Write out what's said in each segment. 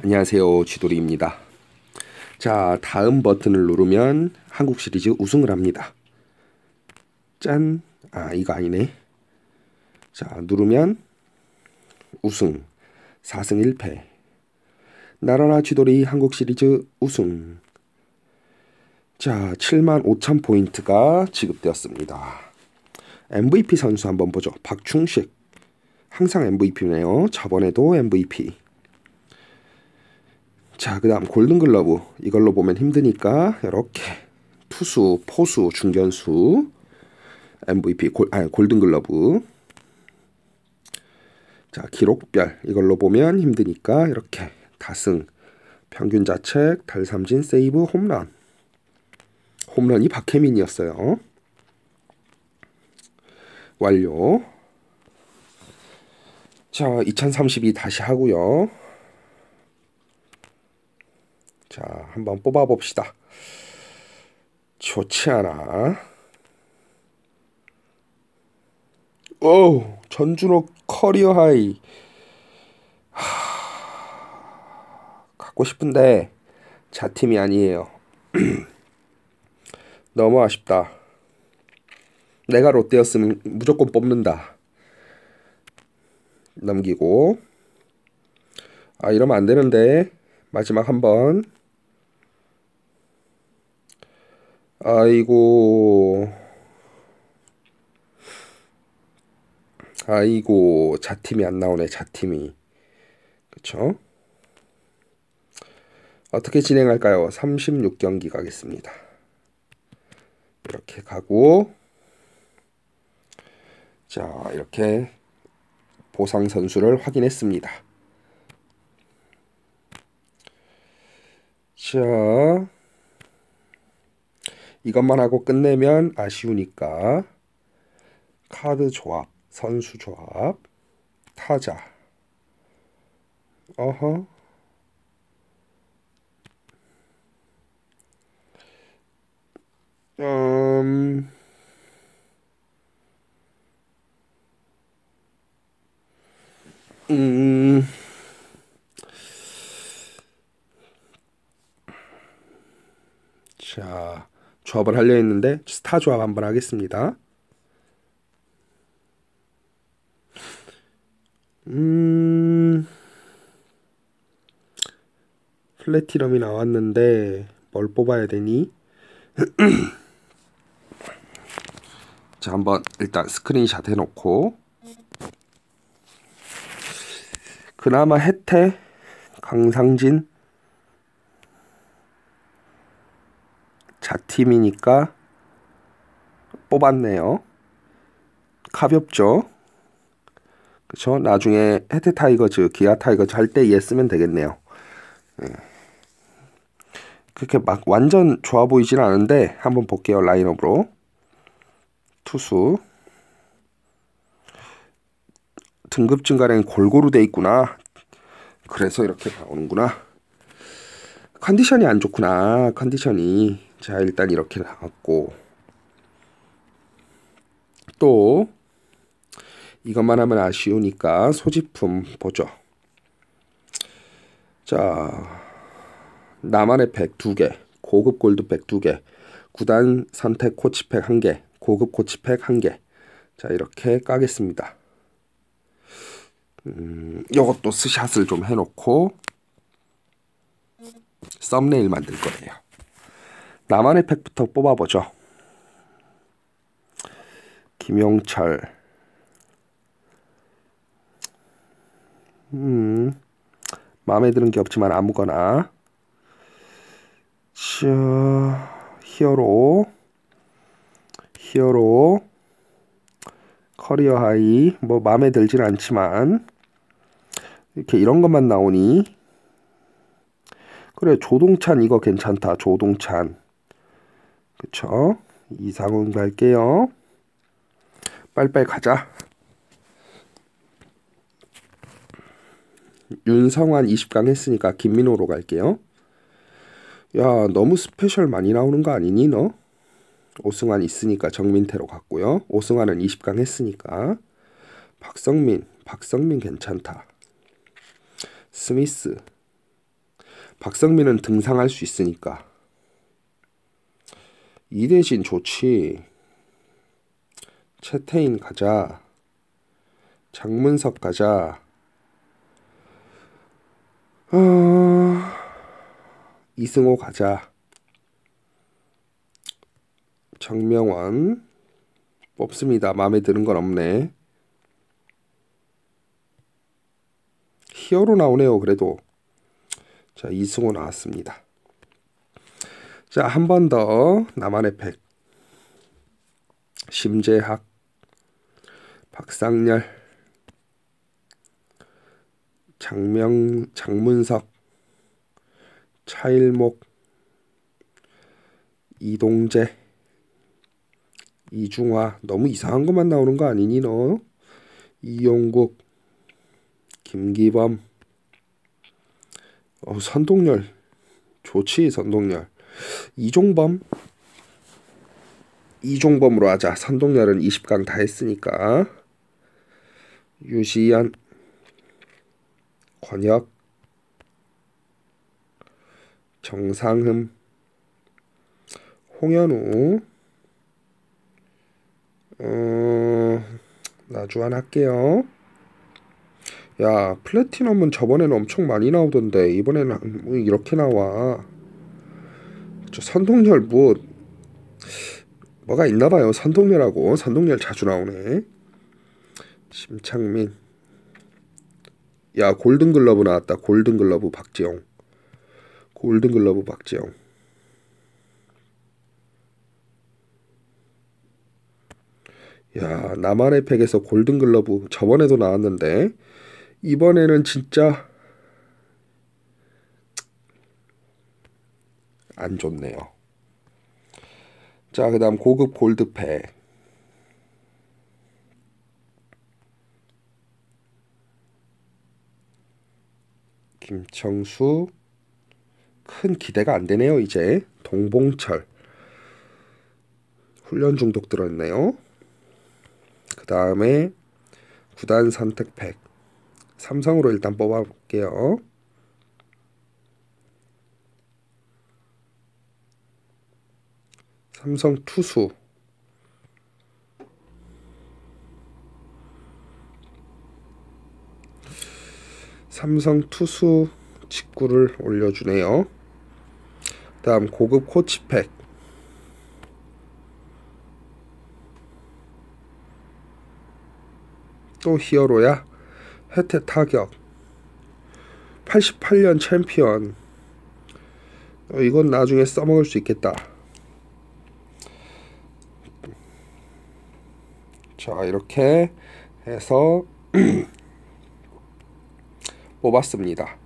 안녕하세요. 쥐돌이입니다. 자, 다음 버튼을 누르면 한국 시리즈 우승을 합니다. 짠. 아, 이거 아니네. 자, 누르면 우승. 4승 1패. 나라라 쥐돌이 한국 시리즈 우승. 자, 7만 5천 포인트가 지급되었습니다. MVP 선수 한번 보죠. 박충식. 항상 MVP네요. 저번에도 MVP. 자, 그 다음 골든글러브. 이걸로 보면 힘드니까 이렇게 투수, 포수, 중견수 MVP, 골, 아니, 골든글러브. 자, 기록별. 이걸로 보면 힘드니까 이렇게 다승, 평균 자책, 달삼진, 세이브, 홈런. 홈런이 박혜민이었어요. 완료. 자, 2032 다시 하고요. 자, 한번 뽑아 봅시다. 좋지 않아. 오, 전준호 커리어 하이. 하... 갖고 싶은데 자 팀이 아니에요. 너무 아쉽다. 내가 롯데였으면 무조건 뽑는다. 넘기고 아 이러면 안 되는데 마지막 한번 아이고. 아이고 자팀이 안 나오네 자팀이. 그쵸? 어떻게 진행할까요? 36경기 가겠습니다. 이렇게 가고. 자 이렇게 보상 선수를 확인했습니다. 자 이것만 하고 끝내면 아쉬우니까 카드 조합, 선수 조합, 타자. 어허. 음. 음. 자. 조합을 하려 했는데 스타 조합 한번 하겠습니다. 음... 플래티럼이 나왔는데 뭘 뽑아야 되니? 자 한번 일단 스크린샷 해놓고 그나마 혜태 강상진 자팀이니까 뽑았네요. 가볍죠? 그쵸? 나중에 헤드 타이거즈, 기아 타이거즈 할 때 얘 쓰면 되겠네요. 네. 그렇게 막 완전 좋아 보이진 않은데 한번 볼게요. 라인업으로. 투수. 등급 증가량이 골고루 돼 있구나. 그래서 이렇게 나오는구나. 컨디션이 안 좋구나. 컨디션이. 자 일단 이렇게 나왔고 또 이것만 하면 아쉬우니까 소지품 보죠. 자 나만의 백 두개 고급 골드백 두개 구단 선택 코치팩 한개 고급 코치팩 한개 자 이렇게 까겠습니다. 음, 이것도 스샷을 좀 해놓고 썸네일 만들 거예요. 나만의 팩부터 뽑아보죠. 김용철. 음, 마음에 드는 게 없지만 아무거나. 자, 히어로. 히어로. 커리어 하이. 뭐, 마음에 들진 않지만. 이렇게 이런 것만 나오니. 그래, 조동찬 이거 괜찮다. 조동찬. 그쵸? 이상훈 갈게요. 빨빨 가자. 윤성환 20강 했으니까 김민호로 갈게요. 야, 너무 스페셜 많이 나오는 거 아니니, 너? 오승환 있으니까 정민태로 갔고요. 오승환은 20강 했으니까. 박성민, 박성민 괜찮다. 스미스, 박성민은 등상할 수 있으니까. 이대진 좋지. 채태인 가자. 장문석 가자. 어... 이승호 가자. 정명원 뽑습니다. 마음에 드는 건 없네. 히어로 나오네요. 그래도 자 이승호 나왔습니다. 자 한 번 더. 나만의 팩. 심재학 박상열 장명 장문석 차일목 이동재 이중화. 너무 이상한 것만 나오는 거 아니니 너? 이용국 김기범. 어, 선동열. 좋지 선동열 이종범 이종범으로 하자 선동열은 20강 다 했으니까 유시연 권혁 정상흠 홍현우 어, 나주한 할게요. 야, 플래티넘은 저번에는 엄청 많이 나오던데 이번에는 뭐 이렇게 나와. 저 선동열 뭐 뭐가 있나 봐요. 선동열하고 선동열 자주 나오네. 심창민. 야, 골든글러브 나왔다. 골든글러브 박지영. 골든글러브 박지영. 야, 나만의 팩에서 골든글러브 저번에도 나왔는데 이번에는 진짜 안 좋네요. 자, 그다음 고급 골드팩. 김청수 큰 기대가 안 되네요, 이제. 동봉철 훈련 중독 들었네요. 그 다음에 구단 선택팩 삼성으로 일단 뽑아 볼게요. 삼성 투수 삼성 투수 직구를 올려주네요. 다음 고급 코치팩 또 히어로야? 혜태 타격 88년 챔피언 어, 이건 나중에 써먹을 수 있겠다 자 이렇게 해서 뽑았습니다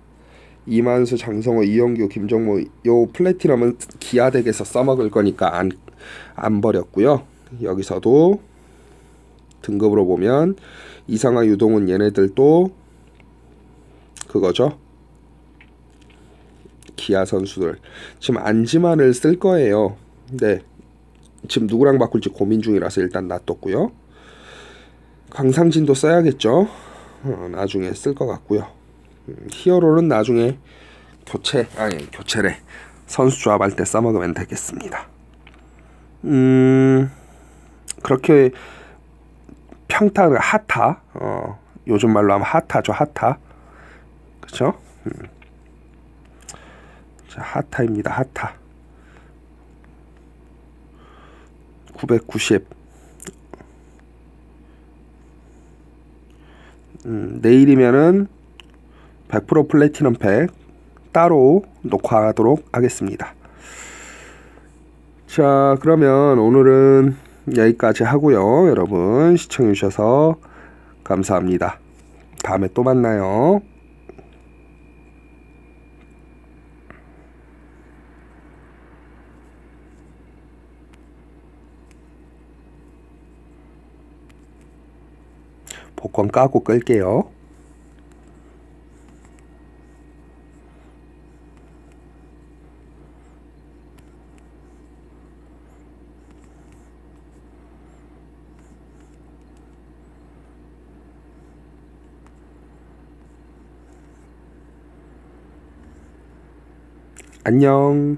이만수, 장성호, 이영규, 김정모 요 플래티넘은 기아덱에서 써먹을 거니까 안, 안 버렸고요 여기서도 등급으로 보면 이상화, 유동훈 얘네들도 그거죠. 기아 선수들 지금 안지만을 쓸 거예요. 네. 지금 누구랑 바꿀지 고민 중이라서 일단 놔뒀고요. 강상진도 써야겠죠. 어, 나중에 쓸 것 같고요. 음, 히어로는 나중에 교체 아니 교체래 선수 조합할 때 써먹으면 되겠습니다. 음 그렇게 평타를 하타 어, 요즘 말로 하면 하타죠 하타 그쵸 음. 자 하타입니다 하타 990 음, 내일이면은 100% 플래티넘 팩 따로 녹화하도록 하겠습니다. 자, 그러면 오늘은 여기까지 하고요. 여러분 시청해 주셔서 감사합니다. 다음에 또 만나요. 복권 까고 끌게요. 안녕.